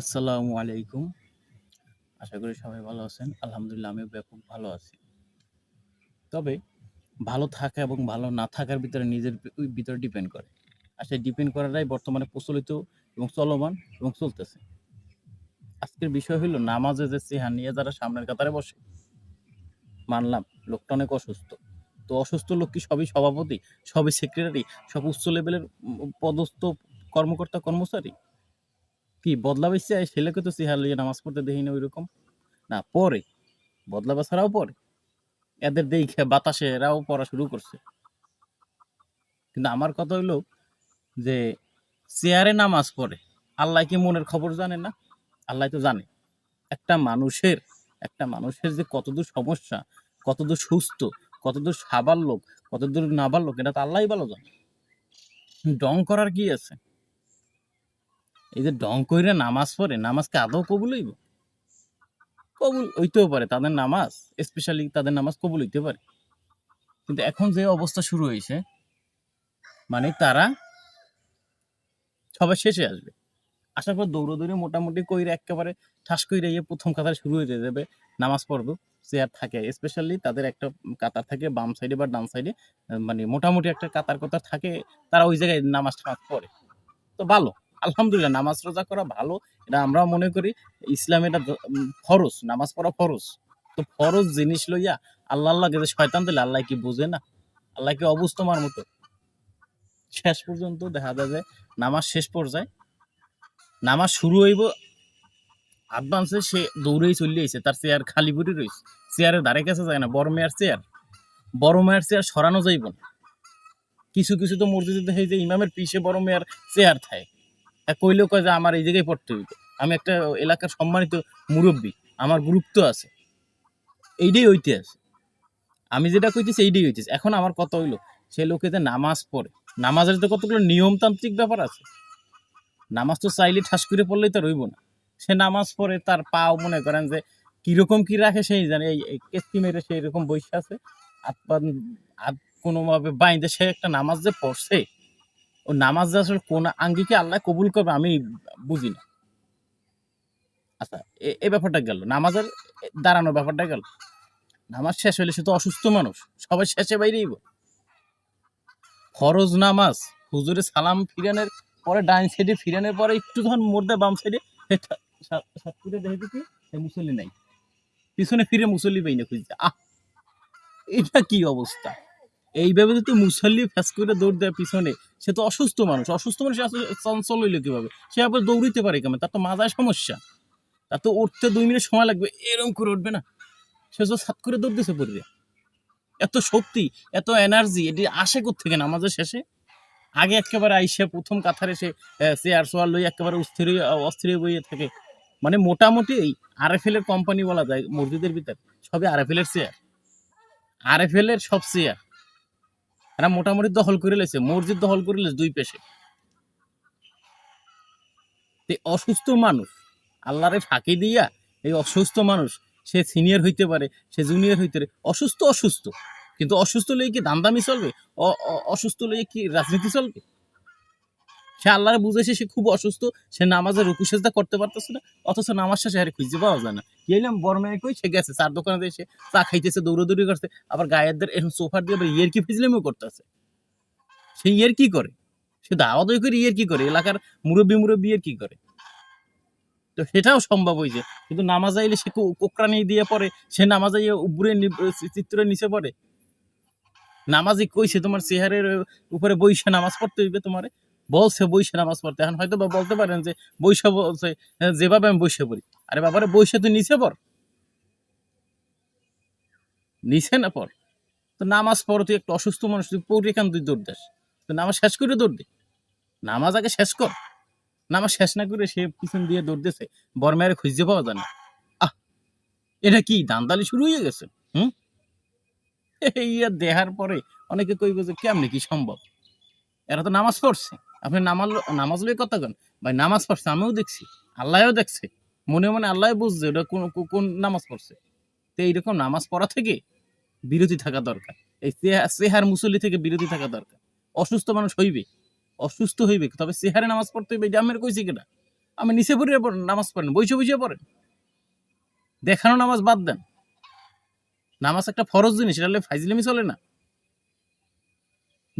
আসসালামু আলাইকুম। আশা করি সবাই ভালো আছেন। আলহামদুলিল্লাহ আমিও ব্যাপক ভালো আছি। তবে ভালো থাকা এবং ভালো না থাকার ভিতরে নিজের ভিতরে ডিপেন্ড করে। আর সেই ডিপেন্ড করাটাই বর্তমানে প্রচলিত এবং চলমান এবং চলতেছে। আজকের বিষয় হইল নামাজে যে চেহারা নিয়ে যারা সামনের কাতারে বসে, মানলাম লোকটা অনেক অসুস্থ। তো অসুস্থ লোক কি সবই সভাপতি, সবই সেক্রেটারি, সব উচ্চ লেভেলের পদস্থ কর্মকর্তা কর্মচারী? কি বদলাইছে ছেলেকে তো চেহারা লইয়া নামাজ পড়তে দেখি না ঐরকম। না পড়ে, বদলাবা ছাড়াও পড়ে। এদের দেইখা বাতাসে এরাও পড়া শুরু করছে। কিন্তু আমার কথা হইল যে চেয়ারে নামাজ পড়ে। আল্লাহ কি মনের খবর জানে না? আল্লাহ তো জানে। একটা মানুষের একটা মানুষের যে কতদূর সমস্যা, কতদূর সুস্থ, কতদূর সাবাল লোক, কতদূর নাবাল লোক এটা তো আল্লাহই ভালো জানে। ডং করার কি আছে? এই যে ডং কইরা নামাজ পড়ে, নামাজ কি আদৌ কবুল হইব? কবুল হইতেও পারে তাদের নামাজ, স্পেশালি তাদের নামাজ কবুল হইতে পারে। কিন্তু এখন যে অবস্থা শুরু হয়েছে মানে তারা সবার শেষে আসবে। আসার পর দৌড়াদৌড়ি মোটামুটি কইরা একেবারে ঠাস কইরা ইয়ে ১ম কাতারে শুরু হয়ে যাবে নামাজ পড়বে। চেয়ার থাকে স্পেশালি তাদের একটা কাতার থাকে বাম সাইডে বা ডান সাইডে মানে মোটামুটি একটা কাতার কোতার থাকে তারা ওই জায়গায় নামাজ টামাজ পড়ে। তো ভালো। আলহামদুলিল্লাহ নামাজ রোজা করা ভালো। এটা আমরা মনে করি ইসলামে এটা ফরজ, নামাজ পড়া ফরজ। তো ফরজ জিনিস লইয়া আল্লাহ, আল্লাহ করে শয়তান দিলে আল্লাহ কি বুঝে না? আল্লাহ কি অবুঝ তোমার মতো? শেষ পর্যন্ত দেখা যায় যে নামাজ শেষ পর্যায়ে নামাজ শুরু হইব অ্যাডভান্সে সে দৌড়েই চলে আইছে। তার চেয়ার খালি পড়ে রয়েছে চেয়ারের ধারে কাছে যায় না। বড় মেয়ার চেয়ার। বড় মেয়ার চেয়ার সরানো যাইব না। কিছু, কিছু তো মসজিদে দেখে যে ইমামের পিছে বড় মেয়ার চেয়ার থাকে। কইলেও কয় যে আমার এই জায়গায় পড়তে হইবে। আমি একটা এলাকার সম্মানিত মুরুব্বি। আমার গুরুত্ব আছে। এইটাই আছে। আমি যেটা কইতেছি এইটাই হইতেছে। এখন আমার কথা হইল সে লোকে যে নামাজ পড়ে, নামাজের তো কতগুলো নিয়মতান্ত্রিক ব্যাপার আছে। নামাজ তো চাইলে ঠাস করে পড়লেই তো আর হইব না। সে নামাজ পড়ে তার পাও মনে করেন যে কীরকম কি রাখে সেই জানে। এই কেস্তি মেরে সে এরকম বইসা আছে। হাত পা কোনোভাবে বাইন্ধে সে একটা নামাজ যে পড়ছে, ও নামাজ আসলে কোন আঙ্গিকে আল্লাহ কবুল করবে আমি বুঝি না। আচ্ছা এই ব্যাপারটা গেল। নামাজের দাঁড়ানোর ব্যাপারটা গেল। নামাজ শেষ হইলে সে তো অসুস্থ মানুষ। সবাই শেষে বাইরেইব। ফরজ নামাজ, হুজুরে সালাম ফিরানের পরে ডাইন সাইডে, ফিরানোর পরে একটু মোড় দেয় বাম সাইডে সে ঠা, সা সাত করে দেখে সে মুসল্লি নাই। পিছনে ফিরে মুসল্লি পাই না খুঁজতে। আহ! এটা কি অবস্থা? এইভাবে যদি মুসল্লি ফ্যাস করে দৌড় দেয় পিছনে, সে তো অসুস্থ মানুষ। অসুস্থ মানুষ চঞ্চল হইল কীভাবে? সে আবার দৌড়িতে পারে কেমন তার তো মাথায় সমস্যা। তার তো উঠতে দুই মিনিট সময় লাগবে। এরকম করে উঠবে না। সে তো সাত করে দৌড় দিছে পড়বে। এত শক্তি, এত এনার্জি এটি আসে কোত্থেকে নামাজের শেষে? আগে একেবারে আইসে প্রথম কাতারে সে চেয়ার সোয়ার লইয়া একেবারে অস্থির অস্থির বইয়ে থাকে। মানে মোটামুটি এই আরএফএল এর কোম্পানি বলা যায় মসজিদের ভিতর। সবই আরএফএল এর চেয়ার। আরএফএল এর সব চেয়ার। এরা মোটামুটি দখল করে লেছে মসজিদ দখল করে লেছে দুই পেশে এই অসুস্থ মানুষ আল্লাহরে ফাঁকি দিয়া এই অসুস্থ মানুষ সে সিনিয়র হইতে পারে, সে জুনিয়র হইতে পারে। অসুস্থ, অসুস্থ। কিন্তু অসুস্থ লইয়া কি দামদামি চলবে? অসুস্থ লইয়া কি রাজনীতি চলবে? সে আল্লাহরে বুঝাইছে সে খুব অসুস্থ। সে নামাজে রুকু সেজদা করতে পারতেছে না। অথচ নামাজ শেষে আরে খুঁজে পাওয়া যায় না। কি হইলাম বড় মেয়ে কই? সে গেছে চা'র দোকানে যাইছে, চা খাইতেছে, দৌড়াদৌড়ি করছে। আবার গায়েরদের এরকম সোফা দিয়ে আবার ইয়ারকি ফাজলামিও করতেছে। সে ইয়ারকি করে। সে দাওয়াত করে ইয়ারকি করে। এলাকার মুরব্বি, মুরব্বি ইয়ারকি করে। তো সেটাও সম্ভব হয়েছে কিন্তু নামাজ আইলে সে কো কোকড়ানি দিয়ে পড়ে। সে নামাজ আইয়ে উপরে চিত্রের নিচে পড়ে। নামাজি কইছে তোমার চেহারের উপরে বইসা নামাজ পড়তে হইবে তোমারে। বলছে বইসা নামাজ পড়তে। এখন হয়তোবা বলতে পারেন যে বইসা বলছে যেভাবে আমি বইসা পড়ি। আরে বাবারে বইসা তুই নিচে পড়। নিচে না পড়। তো নামাজ পড় তুই একটা অসুস্থ মানুষ, তুই পড়ে কেন তুই দৌড় দেস? তুই নামাজ শেষ করে দৌড় দে। নামাজ আগে শেষ কর। নামাজ শেষ না করে সে পিছন দিয়ে দৌড়। বর মেয়েরে খুঁজে পাওয়া যায় না। আহ! এটা কি, দান্দালি শুরু হয়ে গেছে? হুম? এইয়া দেহার পরে অনেকে কইবে যে কেমনে কি সম্ভব? এরা তো নামাজ পড়ছে। আপনি নামাল নামাজ লইয়া কথা কন। ভাই নামাজ পড়ছে আমিও দেখছি। আল্লাহও দেখছে। মনে, মনে আল্লাহই বুঝছে ওটা কোন কোন নামাজ পড়ছে। তো এইরকম নামাজ পড়া থেকে বিরতি থাকা দরকার। এই চেহার মুসল্লি থেকে বিরতি থাকা দরকার। অসুস্থ মানুষ হইবে। অসুস্থ হইবে। তবে সেহারে নামাজ পড়তে হইবে এটা আমের কইছে কেডা? আমি নিচে পড়ে নামাজ পড়েন বইসে বইসে পড়েন দেখানো নামাজ বাদ দেন নামাজ একটা ফরজ জিনিস এটা ফাইজলিমি চলে না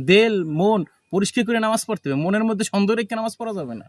দেল মন পরিষ্কার করে নামাজ পড়তে হবে। মনের মধ্যে সন্দেহ রেখে নামাজ পড়া যাবে না।